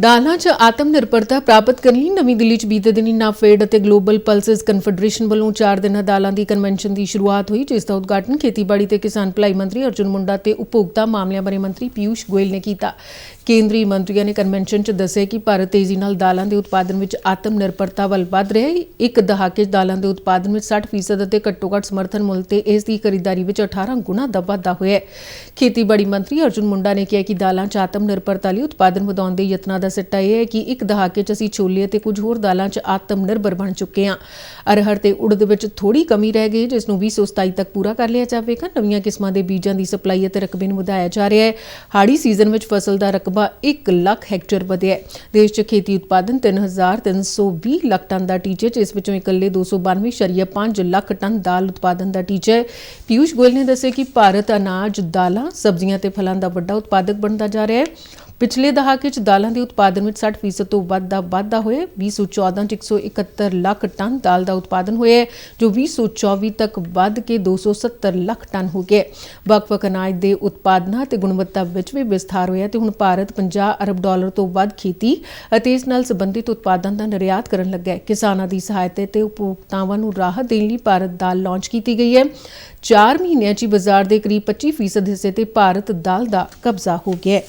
ਦਾਲਾਂ 'ਚ ਆਤਮ ਨਿਰਭਰਤਾ ਪ੍ਰਾਪਤ ਕਰਨ ਲਈ ਨਵੀਂ ਦਿੱਲੀ 'ਚ ਬੀਤੇ ਦਿਨੀ ਨਾਫੇਡ ਅਤੇ ਗਲੋਬਲ ਪਲਸਸ ਕਨਫੈਡਰੇਸ਼ਨ ਵੱਲੋਂ 4 ਦਿਨਾਂ ਦਾਲਾਂ ਦੀ ਕਨਵੈਨਸ਼ਨ ਦੀ ਸ਼ੁਰੂਆਤ ਹੋਈ, ਜਿਸ ਦਾ ਉਦਘਾਟਨ ਖੇਤੀਬਾੜੀ ਤੇ ਕਿਸਾਨ ਭਲਾਈ ਮੰਤਰੀ ਅਰਜੁਨ ਮੁੰਡਾ ਤੇ ਉਪਭੋਗਤਾ ਮਾਮਲਿਆਂ ਬਾਰੇ ਮੰਤਰੀ ਪਿਊਸ਼ ਗੋਇਲ ਨੇ ਕੀਤਾ। ਕੇਂਦਰੀ ਮੰਤਰੀਆਂ ਨੇ ਕਨਵੈਨਸ਼ਨ 'ਚ ਦੱਸਿਆ ਕਿ ਭਾਰਤ ਤੇਜ਼ੀ ਨਾਲ ਦਾਲਾਂ ਦੇ ਉਤਪਾਦਨ ਵਿੱਚ ਆਤਮ ਨਿਰਭਰਤਾ ਵੱਲ ਵਧ ਰਿਹਾ ਹੈ। ਇੱਕ ਦਹਾਕੇ 'ਚ ਦਾਲਾਂ ਦੇ ਉਤਪਾਦਨ ਵਿੱਚ 60% ਅਤੇ ਘੱਟੋ-ਘੱਟ ਸਮਰਥਨ ਮੁੱਲ ਤੇ ਇਸ ਦੀ ਖਰੀਦਦਾਰੀ ਵਿੱਚ 18 ਗੁਣਾ ਦਾ ਵਾਧਾ ਹੋਇਆ ਹੈ। ਖੇਤੀਬਾੜੀ ਮੰਤਰੀ ਅਰਜੁਨ ਮੁੰਡਾ ਨੇ ਕਿਹਾ ਕਿ ਦਾਲਾਂ 'ਚ ਆਤਮ ਨਿਰਭਰਤਾ ਲਈ ਉਤਪਾਦਨ ਵਧਾਉਣ ਦੇ ਯਤਨਾਂ ਦਾ ਸਿੱਟਾ ਇਹ ਹੈ ਕਿ ਇੱਕ ਦਹਾਕੇ 'ਚ ਅਸੀਂ ਛੋਲੇ ਅਤੇ ਕੁਝ ਹੋਰ ਦਾਲਾਂ 'ਚ ਆਤਮ ਨਿਰਭਰ ਬਣ ਚੁੱਕੇ ਹਾਂ। ਅਰਹਰ ਤੇ ਉੜਦ ਵਿੱਚ ਥੋੜੀ ਕਮੀ ਰਹਿ ਗਈ ਜਿਸ ਨੂੰ 2027 ਤੱਕ ਪੂਰਾ ਕਰ ਲਿਆ ਜਾਵੇਗਾ। ਨਵੀਆਂ ਕਿਸਮਾਂ ਦੇ ਬੀਜਾਂ ਦੀ ਸਪਲਾਈ ਅਤੇ ਰਕਬੇ ਨੂੰ ਵਧਾਇਆ ਜਾ ਰਿਹਾ ਹੈ। ਹਾੜੀ ਸੀਜ਼ਨ ਵਿੱਚ ਫਸਲ ਦਾ ਰਕਬਾ 1 ਲੱਖ ਹੈਕਟੇਅਰ ਵਧਿਆ ਹੈ। ਦੇਸ਼ 'ਚ ਖੇਤੀ ਉਤਪਾਦਨ 3320 ਲੱਖ ਟਨ ਦਾ ਟੀਚਾ ਹੈ, ਜਿਸ ਵਿੱਚੋਂ ਇਕੱਲੇ 292.5 ਲੱਖ ਟਨ ਦਾਲ ਉਤਪਾਦਨ ਦਾ ਟੀਚਾ ਹੈ। ਪਿਊਸ਼ ਗੋਇਲ ਨੇ ਦੱਸਿਆ ਕਿ ਭਾਰਤ ਅਨਾਜ ਦਾਲਾਂ ਸਬਜ਼ੀਆਂ ਤੇ ਫਲਾਂ ਦਾ ਵੱਡਾ ਉਤਪਾਦਕ ਬਣਦਾ ਜਾ ਰਿਹਾ ਹੈ। ਪਿਛਲੇ ਦਹਾਕੇ 'ਚ ਦਾਲਾਂ ਦੇ ਉਤਪਾਦਨ ਵਿੱਚ 60% ਤੋਂ ਵੱਧ ਦਾ ਵਾਧਾ ਹੋਇਆ। ਹੈ। 2014 'ਚ 171 ਲੱਖ ਟਨ ਦਾਲ ਦਾ ਉਤਪਾਦਨ ਹੋਇਆ ਹੈ, ਜੋ 2024 ਤੱਕ ਵੱਧ ਕੇ 270 ਲੱਖ ਟਨ ਹੋ ਗਿਆ ਵੱਖ-ਵੱਖ ਅਨਾਜ ਦੇ ਉਤਪਾਦਨਾਂ ਤੇ ਗੁਣਵੱਤਾ ਵਿੱਚ ਵੀ ਵਿਸਥਾਰ ਹੋਇਆ ਤੇ ਹੁਣ ਭਾਰਤ 50 ਅਰਬ ਡਾਲਰ ਤੋਂ ਵੱਧ ਖੇਤੀ ਅਤੇ ਇਸ ਨਾਲ ਸੰਬੰਧਿਤ ਉਤਪਾਦਾਂ ਦਾ ਨਿਰਯਾਤ ਕਰਨ ਲੱਗਾ ਹੈ। ਕਿਸਾਨਾਂ ਦੀ ਸਹਾਇਤਾ ਤੇ ਉਪਭੋਗਤਾਵਾਂ ਨੂੰ ਰਾਹਤ ਦੇਣ ਲਈ ਭਾਰਤ ਦਾਲ ਲਾਂਚ ਕੀਤੀ ਗਈ ਹੈ। 4 ਮਹੀਨਿਆਂ 'ਚ ਹੀ ਬਾਜ਼ਾਰ ਦੇ ਕਰੀਬ 25% ਹਿੱਸੇ ਤੇ ਭਾਰਤ ਦਾਲ ਦਾ ਕਬਜ਼ਾ ਹੋ ਗਿਆ ਹੈ।